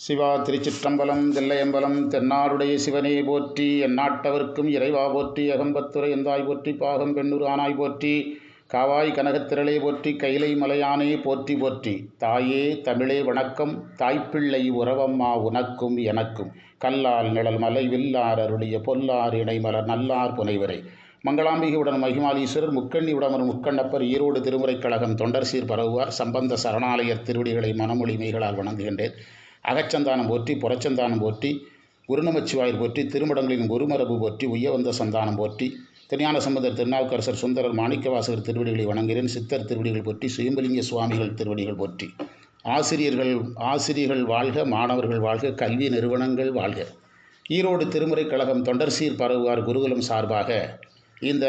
சிவா திருச்சிற்றம்பலம் தில்லையம்பலம் தென்னாடுடைய சிவனே போற்றி எந்நாட்டவர்க்கும் இறைவா போற்றி அகம்பத்துரை எந்தாய் போற்றி பாகம் பெண்ணூர் ஆனாய் போற்றி காவாய் கனகத்திரளே போற்றி கைலை மலையானே போற்றி போற்றி. தாயே தமிழே வணக்கம் தாய்ப்பிள்ளை உறவம்மா உனக்கும் எனக்கும். கல்லால் நிழல் மலை வில்லார் அருளிய பொல்லார் இணைமலர் நல்லார் புனைவரை. மங்களாம்பிகையுடன் மகிமாலீஸ்வரர் முக்கண்ணி உடமர் முக்கண்ணப்பர் ஈரோடு திருமுறைக் கழகம் தொண்டர் சீர் பரவுவார். சம்பந்த சரணாலயர் திருவடிகளை மனமொழி மெய்களால் வணங்குகின்றேன். அகச்சந்தானம் போற்றி புறச்சந்தானம் போற்றி குருநமச்சிவாயர் போற்றி திருமடங்களின் குருமரபு போற்றி உய்யவந்த சந்தானம் போற்றி திருஞான சம்பந்தர் திருநாவுக்கரசர் சுந்தரர் மாணிக்கவாசகர் திருவடிகளை வணங்குகிறேன் சித்தர் திருவடிகள் போற்றி சுயம்பலிங்க சுவாமிகள் திருவடிகள் போற்றி. ஆசிரியர்கள் ஆசிரியர்கள் வாழ்க மாணவர்கள் வாழ்க கல்வி நிறுவனங்கள் வாழ்க. ஈரோடு திருமுறைக் கழகம் தொண்டர் சீர் பரவுவார் குருகுலம் சார்பாக இந்த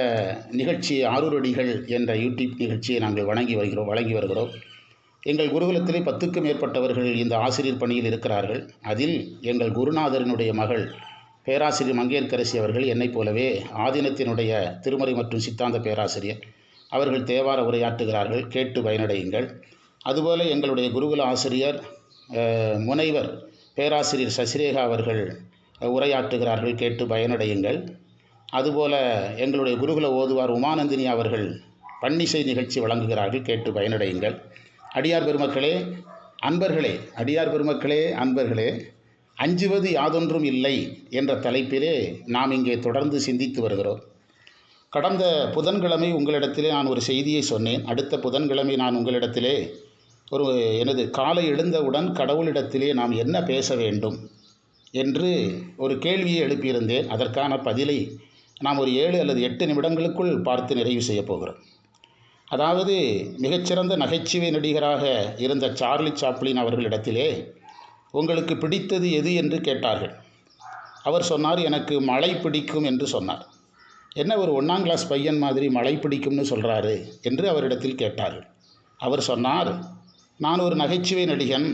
நிகழ்ச்சி ஆரூரடிகள் என்ற யூடியூப் நிகழ்ச்சியை நாங்கள் வணங்கி வருகிறோம் வழங்கி வருகிறோம். எங்கள் குருகுலத்திலே பத்துக்கும் மேற்பட்டவர்கள் இந்த ஆசிரியர் பணியில் இருக்கிறார்கள். அதில் எங்கள் குருநாதரினுடைய மகள் பேராசிரியர் மங்கையர்கரசி அவர்கள் என்னைப் போலவே ஆதீனத்தினுடைய திருமறை மற்றும் சித்தாந்த பேராசிரியர். அவர்கள் தேவார உரையாற்றுகிறார்கள் கேட்டு பயனடையுங்கள். அதுபோல எங்களுடைய குருகுல ஆசிரியர் முனைவர் பேராசிரியர் சசிரேகா அவர்கள் உரையாற்றுகிறார்கள் கேட்டு பயனடையுங்கள். அதுபோல எங்களுடைய குருகுல ஓதுவார் உமானந்தினி அவர்கள் பன்னிசை நிகழ்ச்சி வழங்குகிறார்கள் கேட்டு பயனடையுங்கள். அடியார் பெருமக்களே அன்பர்களே அடியார் பெருமக்களே அன்பர்களே அஞ்சுவது யாதொன்றும் இல்லை என்ற தலைப்பிலே நாம் இங்கே தொடர்ந்து சிந்தித்து வருகிறோம். கடந்த புதன்கிழமை உங்களிடத்திலே நான் ஒரு செய்தியை சொன்னேன். அடுத்த புதன்கிழமை நான் உங்களிடத்திலே ஒரு எனது காலை எழுந்தவுடன் கடவுளிடத்திலே நாம் என்ன பேச வேண்டும் என்று ஒரு கேள்வியை எழுப்பியிருந்தேன். அதற்கான பதிலை நாம் ஒரு ஏழு அல்லது எட்டு நிமிடங்களுக்குள் பார்த்து நிறைவு செய்யப் போகிறோம். அதாவது மிகச்சிறந்த நகைச்சுவை நடிகராக இருந்த சார்லி சாப்ளின் அவர்களிடத்திலே உங்களுக்கு பிடித்தது எது என்று கேட்டார்கள். அவர் சொன்னார் எனக்கு மழை பிடிக்கும் என்று சொன்னார். என்ன ஒரு ஒன்றாம் கிளாஸ் பையன் மாதிரி மழை பிடிக்கும்னு சொல்கிறாரு என்று அவரிடத்தில் கேட்டார்கள். அவர் சொன்னார் நான் ஒரு நகைச்சுவை நடிகன்.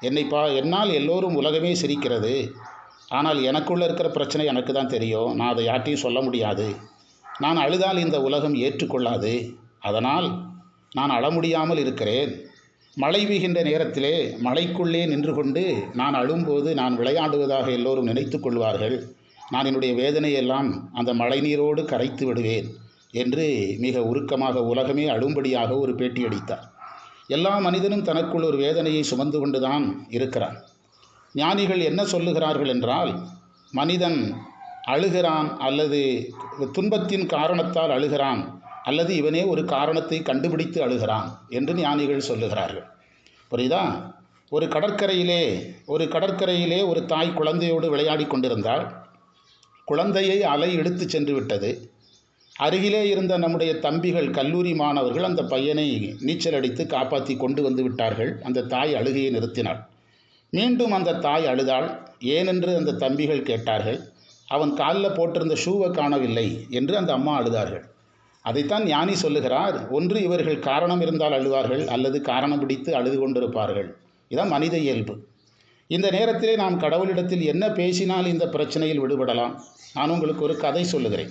என்னை பா என்னால் எல்லோரும் உலகமே சிரிக்கிறது. ஆனால் எனக்குள்ளே இருக்கிற பிரச்சனை எனக்கு தான் தெரியும். நான் அதை யார்ட்டையும் சொல்ல முடியாது. நான் அழுதால் இந்த உலகம் ஏற்றுக்கொள்ளாது. அதனால் நான் அழ முடியாமல் இருக்கிறேன். மழை பெய்கின்ற நேரத்திலே மழைக்குள்ளே நின்று கொண்டு நான் அழும்போது நான் விளையாடுவதாக எல்லோரும் நினைத்து கொள்வார்கள். நான் என்னுடைய வேதனையெல்லாம் அந்த மழை நீரோடு கரைத்து விடுவேன் என்று மிக உருக்கமாக உலகமே அழும்படியாக ஒரு பேட்டியளித்தார் எல்லா மனிதனும் தனக்குள் ஒரு வேதனையை சுமந்து கொண்டுதான் இருக்கிறான். ஞானிகள் என்ன சொல்லுகிறார்கள் என்றால் மனிதன் அழுகிறான் அல்லது துன்பத்தின் காரணத்தால் அழுகிறான் அல்லது இவனே ஒரு காரணத்தை கண்டுபிடித்து அழுகிறான் என்று ஞானிகள் சொல்லுகிறார்கள். புரியுதா? ஒரு கடற்கரையிலே ஒரு கடற்கரையிலே ஒரு தாய் குழந்தையோடு விளையாடி கொண்டிருந்தால் குழந்தையை அலை எடுத்து சென்று விட்டது. அருகிலே இருந்த நம்முடைய தம்பிகள் கல்லூரி மாணவர்கள் அந்த பையனை நீச்சல் அடித்து காப்பாற்றி கொண்டு வந்து விட்டார்கள். அந்த தாய் அழுகையை நிறுத்தினாள். மீண்டும் அந்த தாய் அழுதாள். ஏனென்று அந்த தம்பிகள் கேட்டார்கள். அவன் காலில் போட்டிருந்த ஷூவை காணவில்லை என்று அந்த அம்மா அழுதார்கள். அதைத்தான் ஞானி சொல்லுகிறார் ஒன்று இவர்கள் காரணம் இருந்தால் அழுவார்கள் அல்லது காரணம் பிடித்து அழுது கொண்டிருப்பார்கள். இதான் மனித இயல்பு. இந்த நேரத்திலே நாம் கடவுளிடத்தில் என்ன பேசினால் இந்த பிரச்சனையில் விடுபடலாம்? நான் உங்களுக்கு ஒரு கதை சொல்லுகிறேன்.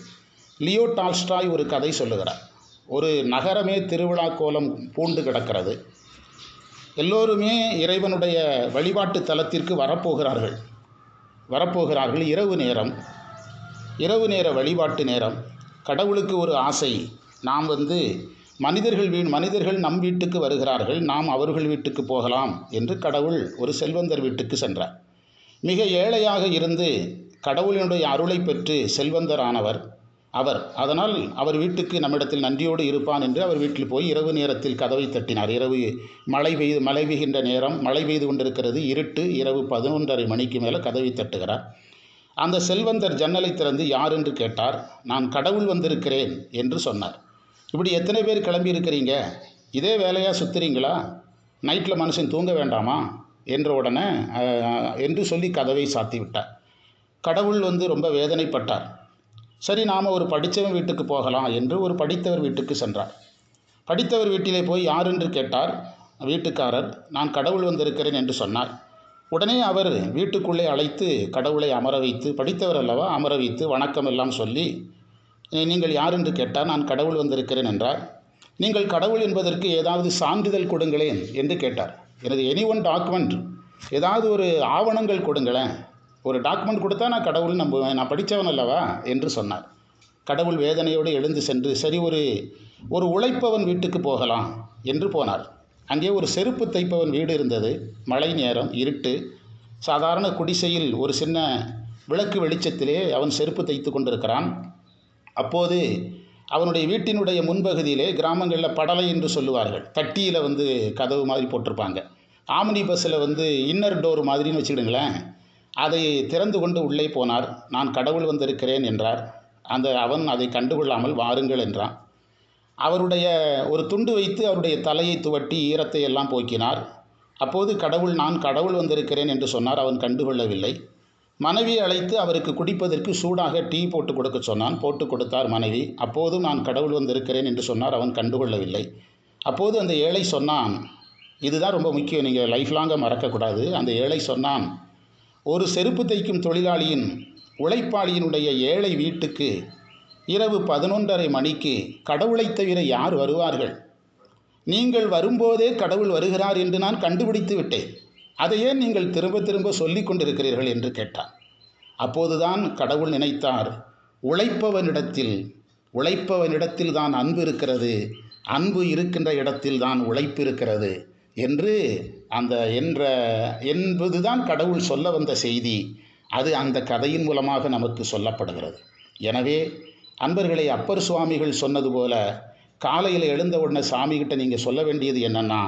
லியோ டால்ஸ்டாய் ஒரு கதை சொல்லுகிறார். ஒரு நகரமே திருவிழா கோலம் பூண்டு கிடக்கிறது. எல்லோருமே இறைவனுடைய வழிபாட்டு தலத்திற்கு வரப்போகிறார்கள். வரப்போகிறார்கள் இரவு நேரம். இரவு நேர வழிபாட்டு நேரம். கடவுளுக்கு ஒரு ஆசை. நாம் வந்து மனிதர்கள் வீ மனிதர்கள் நம் வீட்டுக்கு வருகிறார்கள் நாம் அவர்கள் வீட்டுக்கு போகலாம் என்று கடவுள் ஒரு செல்வந்தர் வீட்டுக்கு சென்றார். மிக ஏழையாக இருந்து கடவுளினுடைய அருளை பெற்று செல்வந்தரானவர் அவர். அதனால் அவர் வீட்டுக்கு நம்மிடத்தில் நன்றியோடு இருப்பான் என்று அவர் வீட்டில் போய் இரவு நேரத்தில் கதவை தட்டினார். இரவு மழை பெய்து மழை பெய்கின்ற நேரம் மழை பெய்து கொண்டிருக்கிறது இருட்டு இரவு பதினொன்றரை மணிக்கு மேலே கதவை தட்டுகிறார். அந்த செல்வந்தர் ஜன்னலை திறந்து யார் என்று கேட்டார்? நான் கடவுள் வந்திருக்கிறேன் என்று சொன்னார். இப்படி எத்தனை பேர் கிளம்பி இருக்கிறீங்க இதே வேலையாக சுத்துறீங்களா? நைட்டில் மனுஷன் தூங்க வேண்டாமா? என்ற உடனே என்று சொல்லி கதவை சாத்தி விட்டார். கடவுள் வந்து ரொம்ப வேதனைப்பட்டார். சரி நாம் ஒரு படித்தவன் வீட்டுக்கு போகலாம் என்று ஒரு படித்தவர் வீட்டுக்கு சென்றார். படித்தவர் வீட்டிலே போய் யார் என்று கேட்டார்? வீட்டுக்காரர் நான் கடவுள் வந்திருக்கிறேன் என்று சொன்னார். உடனே அவர் வீட்டுக்குள்ளே அழைத்து கடவுளை அமர வைத்து படித்தவர் அல்லவா? அமர வைத்து வணக்கம் எல்லாம் சொல்லி நீங்கள் யார் என்று கேட்டார் நான் கடவுள் வந்திருக்கிறேன் என்றார். நீங்கள் கடவுள் என்பதற்கு ஏதாவது சான்றிதழ் கொடுங்களேன் என்று கேட்டார். எனது எனி ஒன் டாக்குமெண்ட் ஏதாவது ஒரு ஆவணங்கள் கொடுங்களேன். ஒரு டாக்குமெண்ட் கொடுத்தா நான் கடவுள் நம்புவேன் நான் படித்தவன் அல்லவா? என்று சொன்னார். கடவுள் வேதனையோடு எழுந்து சென்று சரி ஒரு ஒரு உழைப்பவன் வீட்டுக்கு போகலாம் என்று போனார். அங்கே ஒரு செருப்பு தைப்பவன் வீடு இருந்தது. மழை நேரம் இருட்டு. சாதாரண குடிசையில் ஒரு சின்ன விளக்கு வெளிச்சத்திலே அவன் செருப்பு தைத்து கொண்டிருக்கிறான். அப்போது அவனுடைய வீட்டினுடைய முன்பகுதியிலே கிராமங்களில் படலை என்று சொல்லுவார்கள். தட்டியில் வந்து கதவு மாதிரி போட்டிருப்பாங்க. ஆம்னி பஸ்ஸில் வந்து இன்னர் டோர் மாதிரின்னு வச்சுக்கிடுங்களேன். அதை திறந்து கொண்டு உள்ளே போனார். நான் கடவுள் வந்திருக்கிறேன் என்றார். அந்த அவன் அதை கண்டுகொள்ளாமல் வாருங்கள் என்றான். அவருடைய ஒரு துண்டு வைத்து அவருடைய தலையை துவட்டி ஈரத்தை எல்லாம் போக்கினார். அப்போது கடவுள் நான் கடவுள் வந்திருக்கிறேன் என்று சொன்னார். அவன் கண்டுகொள்ளவில்லை. மனைவியை அழைத்து அவருக்கு குடிப்பதற்கு சூடாக டீ போட்டு கொடுக்க சொன்னான். போட்டு கொடுத்தார் மனைவி. அப்போதும் நான் கடவுள் வந்திருக்கிறேன் என்று சொன்னார். அவன் கண்டுகொள்ளவில்லை. அப்போது அந்த ஏழை சொன்னான் இதுதான் ரொம்ப முக்கியம். நீங்கள் லைஃப் லாங்காக மறக்கக்கூடாது. அந்த ஏழை சொன்னான் ஒரு செருப்பு தைக்கும் தொழிலாளியின் உழைப்பாளியினுடைய ஏழை வீட்டுக்கு இரவு பதினொன்றரை மணிக்கு கடவுளைத் தவிர யார் வருவார்கள்? நீங்கள் வரும்போதே கடவுள் வருகிறார் என்று நான் கண்டுபிடித்து விட்டேன். அதை ஏன் நீங்கள் திரும்ப திரும்ப சொல்லிக் கொண்டிருக்கிறீர்கள் என்று கேட்டான். அப்போதுதான் கடவுள் நினைத்தார் உழைப்பவனிடத்தில் உழைப்பவனிடத்தில் தான் அன்பு இருக்கிறது. அன்பு இருக்கின்ற இடத்தில் தான் உழைப்பு இருக்கிறது என்று அந்த என்ற என்பதுதான் கடவுள் சொல்ல வந்த செய்தி. அது அந்த கதையின் மூலமாக நமக்கு சொல்லப்படுகிறது. எனவே அன்பர்களை அப்பர் சுவாமிகள் சொன்னது போல காலையில் எழுந்த உடனே சாமிகிட்ட நீங்கள் சொல்ல வேண்டியது என்னென்னா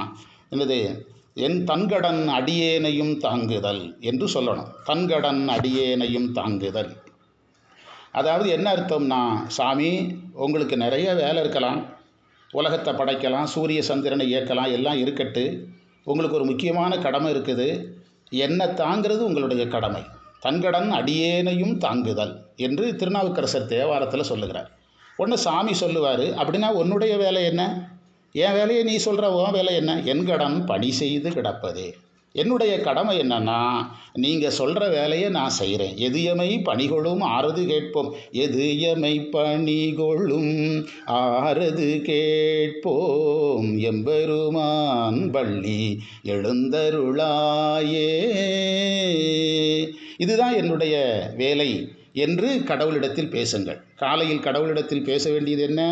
என்னது என் தன்கடன் அடியேனையும் தாங்குதல் என்று சொல்லணும். தன்கடன் அடியேனையும் தாங்குதல். அதாவது என்ன அர்த்தம்னா சாமி உங்களுக்கு நிறைய வேலை இருக்கலாம். உலகத்தை படைக்கலாம். சூரிய சந்திரனை இயக்கலாம். எல்லாம் இருக்கட்டு. உங்களுக்கு ஒரு முக்கியமான கடமை இருக்குது. என்னை தாங்கிறது உங்களுடைய கடமை. தன்கடன் அடியேனையும் தாங்குதல் என்று திருநாவுக்கரசர் தேவாரத்தில் சொல்லுகிறார். ஒன்று சாமி சொல்லுவார் அப்படின்னா உன்னுடைய வேலை என்ன? என் வேலையை நீ சொல்கிற உன் வேலை என்ன? என் கடன் பணி செய்து கிடப்பதே. என்னுடைய கடமை என்னன்னா நீங்கள் சொல்கிற வேலையை நான் செய்கிறேன் எதியமை பணிகொள்ளும் ஆறுது கேட்போம். எதியமை பணிகொள்ளும் ஆறுது கேட்போம். எம்பெருமான் பள்ளி எழுந்தருளாயே. இதுதான் என்னுடைய வேலை என்று கடவுளிடத்தில் பேசுங்கள். காலையில் கடவுளிடத்தில் பேச வேண்டியது என்ன?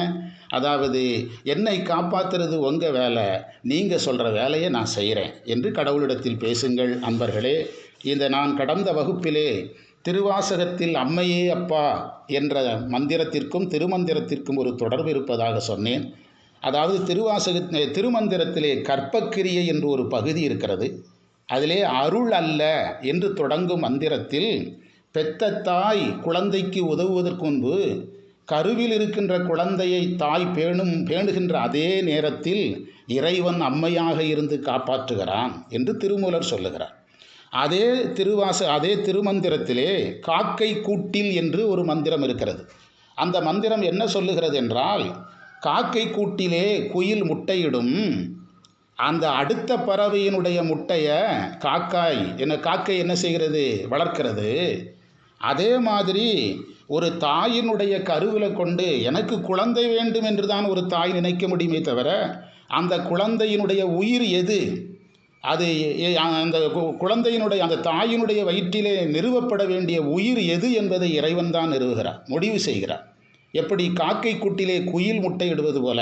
அதாவது என்னை காப்பாற்றுறது உங்கள் வேலை. நீங்கள் சொல்கிற வேலையை நான் செய்கிறேன் என்று கடவுளிடத்தில் பேசுங்கள் அன்பர்களே. இந்த நான் கடந்த வகுப்பிலே திருவாசகத்தில் அம்மையே அப்பா என்ற மந்திரத்திற்கும் திருமந்திரத்திற்கும் ஒரு தொடர்பு இருப்பதாக சொன்னேன். அதாவது திருவாசக திருமந்திரத்திலே கற்பக்கிரியை என்று ஒரு பகுதி இருக்கிறது. அதிலே அருள் அல்ல என்று தொடங்கும் மந்திரத்தில் பெத்த தாய் குழந்தைக்கு உதவுவதற்கு முன்பு கருவில் இருக்கின்ற குழந்தையை தாய் பேணும் பேணுகின்ற அதே நேரத்தில் இறைவன் அம்மையாக இருந்து காப்பாற்றுகிறான் என்று திருமூலர் சொல்லுகிறார். அதே திருவாச அதே திருமந்திரத்திலே காக்கை கூட்டில் என்று ஒரு மந்திரம் இருக்கிறது. அந்த மந்திரம் என்ன சொல்லுகிறது என்றால் காக்கை கூட்டிலே குயில் முட்டையிடும் அந்த அடுத்த பறவையினுடைய முட்டையை காக்காய் என்ன காக்கை என்ன செய்கிறது? வளர்க்கிறது. அதே மாதிரி ஒரு தாயினுடைய கருவில் கொண்டு எனக்கு குழந்தை வேண்டும் என்று தான் ஒரு தாய் நினைக்க முடியுமே தவிர அந்த குழந்தையினுடைய உயிர் எது? அது அந்த குழந்தையினுடைய அந்த தாயினுடைய வயிற்றிலே நிறுவப்பட வேண்டிய உயிர் எது என்பதை இறைவன் தான் நிறுவுகிறார் முடிவு செய்கிறார். எப்படி காக்கை குட்டிலே குயில் முட்டையிடுவது போல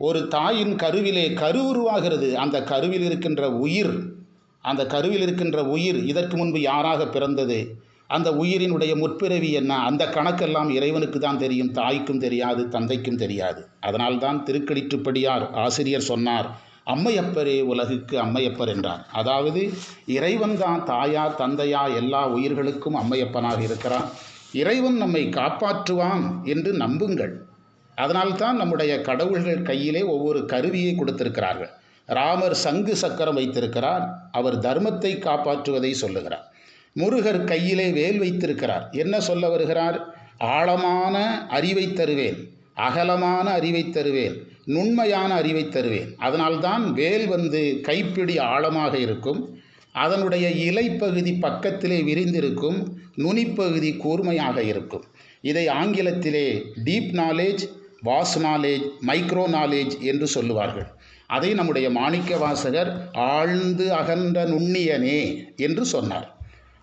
ஒரு தாயின் கருவிலே கரு உருவாகிறது. அந்த கருவில் இருக்கின்ற உயிர் அந்த கருவில் இருக்கின்ற உயிர் இதற்கு முன்பு யாராக பிறந்தது? அந்த உயிரினுடைய முற்பிறவி என்ன? அந்த கணக்கெல்லாம் இறைவனுக்கு தான் தெரியும் தாய்க்கும் தெரியாது தந்தைக்கும் தெரியாது. அதனால்தான் திருக்கடிற்றுப்படியார் ஆசிரியர் சொன்னார் அம்மையப்பரே உலகுக்கு அம்மையப்பர் என்றார். அதாவது இறைவன் தான் தாயா தந்தையா எல்லா உயிர்களுக்கும் அம்மையப்பனாக இருக்கிறான். இறைவன் நம்மை காப்பாற்றுவான் என்று நம்புங்கள். அதனால்தான் நம்முடைய கடவுள்கள் கையிலே ஒவ்வொரு கருவியை கொடுத்திருக்கிறார்கள். ராமர் சங்கு சக்கரம் வைத்திருக்கிறார். அவர் தர்மத்தை காப்பாற்றுவதை சொல்லுகிறார். முருகர் கையிலே வேல் வைத்திருக்கிறார். என்ன சொல்ல வருகிறார்? ஆழமான அறிவை தருவேன். அகலமான அறிவை தருவேன். நுண்மையான அறிவை தருவேன். அதனால்தான் வேல் வந்து கைப்பிடி ஆழமாக இருக்கும். அதனுடைய இலைப்பகுதி பக்கத்திலே விரிந்திருக்கும். நுனிப்பகுதி கூர்மையாக இருக்கும். இதை ஆங்கிலத்திலே deep knowledge vast knowledge micro knowledge என்று சொல்லுவார்கள். அதை நம்முடைய மாணிக்க வாசகர் ஆழ்ந்து அகன்ற நுண்ணியனே என்று சொன்னார்.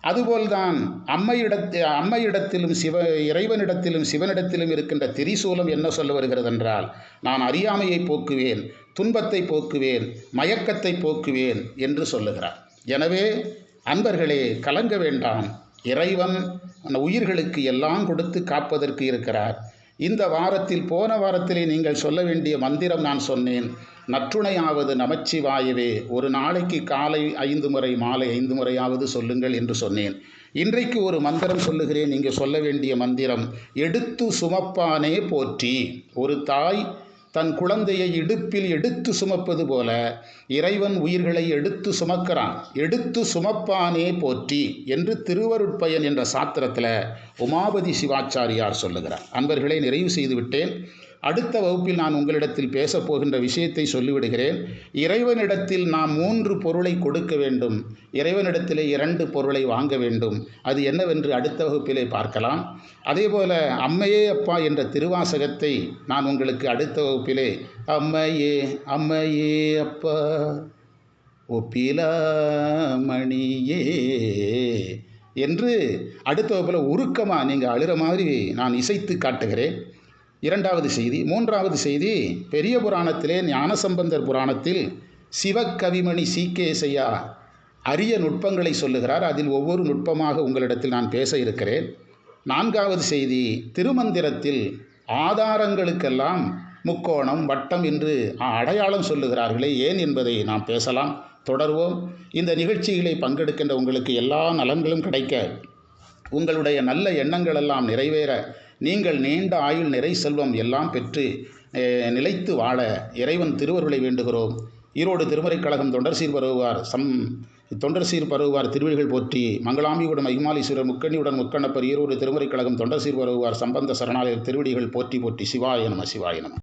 அதுபோல்தான் அம்மையிடத்தி அம்மையிடத்திலும் சிவ இறைவனிடத்திலும் சிவனிடத்திலும் இருக்கின்ற திரிசூலம் என்ன சொல்ல வருகிறது என்றால் நான் அறியாமையை போக்குவேன் துன்பத்தை போக்குவேன் மயக்கத்தை போக்குவேன் என்று சொல்லுகிறார். எனவே அன்பர்களே கலங்க வேண்டாம். இறைவன் உயிர்களுக்கு எல்லாம் கொடுத்து காப்பதற்கு இருக்கிறார். இந்த வாரத்தில் போன வாரத்திலே நீங்கள் சொல்ல வேண்டிய மந்திரம் நான் சொன்னேன். நற்றுணையாவது நமச்சிவாயவே ஒரு நாளைக்கு காலை ஐந்து முறை மாலை ஐந்து முறையாவது சொல்லுங்கள் என்று சொன்னேன். இன்றைக்கு ஒரு மந்திரம் சொல்லுகிறேன் நீங்கள் சொல்ல வேண்டிய மந்திரம் எடுத்து சுமப்பானே போற்றி ஒரு தாய் தன் குழந்தையை இடுப்பில் எடுத்து சுமப்பது போல இறைவன் உயிர்களை எடுத்து சுமக்கிறான். எடுத்து சுமப்பானே போற்றி என்று திருவருட்பயன் என்ற சாத்திரத்தில் உமாபதி சிவாச்சாரியார் சொல்லுகிறார். அன்பர்களை நிறைவு செய்துவிட்டேன் அடுத்த வகுப்பில் நான் உங்களிடத்தில் பேசப்போகின்ற விஷயத்தை சொல்லிவிடுகிறேன். இறைவனிடத்தில் நாம் மூன்று பொருளை கொடுக்க வேண்டும். இறைவனிடத்திலே இரண்டு பொருளை வாங்க வேண்டும். அது என்னவென்று அடுத்த வகுப்பிலே பார்க்கலாம். அதேபோல அம்மையே அப்பா என்ற திருவாசகத்தை நான் உங்களுக்கு அடுத்த வகுப்பிலே அம்மையே அம்மையே அப்பா ஒப்பிலாமணியே என்று அடுத்த வகுப்பில் உருக்கமாக நீங்கள் அழுகிற மாதிரி நான் இசைத்து காட்டுகிறேன். இரண்டாவது செய்தி மூன்றாவது செய்தி பெரிய புராணத்திலே ஞானசம்பந்தர் புராணத்தில் சிவகவிமணி சீக்கேசையா அரிய நுட்பங்களை சொல்லுகிறார். அதில் ஒவ்வொரு நுட்பமாக உங்களிடத்தில் நான் பேச இருக்கிறேன். நான்காவது செய்தி திருமந்திரத்தில் ஆதாரங்களுக்கெல்லாம் முக்கோணம் வட்டம் என்று அடையாளம் சொல்லுகிறார்களே ஏன் என்பதை நாம் பேசலாம் தொடர்வோம். இந்த நிகழ்ச்சிகளை பங்கெடுக்கின்ற உங்களுக்கு எல்லா நலன்களும் கிடைக்க உங்களுடைய நல்ல எண்ணங்களெல்லாம் நிறைவேற நீங்கள் நீண்ட ஆயுள் நிறை செல்வம் எல்லாம் பெற்று நிலைத்து வாழ இறைவன் திருவருளை வேண்டுகிறோம். ஈரோடு திருமறை கழகம் தொண்டர் சீர் பருவார் சம் தொண்டர் சீர் பருவார் திருவிழிகள் போற்றி மங்களாம்பியுடன் மகிமாலீஸ்வரர் முக்கணியுடன் முக்கண்ணப்பர் ஈரோடு திருமறை கழகம் தொண்டர் சீர் பருவார் சம்பந்த சரணாலயர் திருவிடிகள் போற்றி போற்றி சிவாய நம சிவாய நம.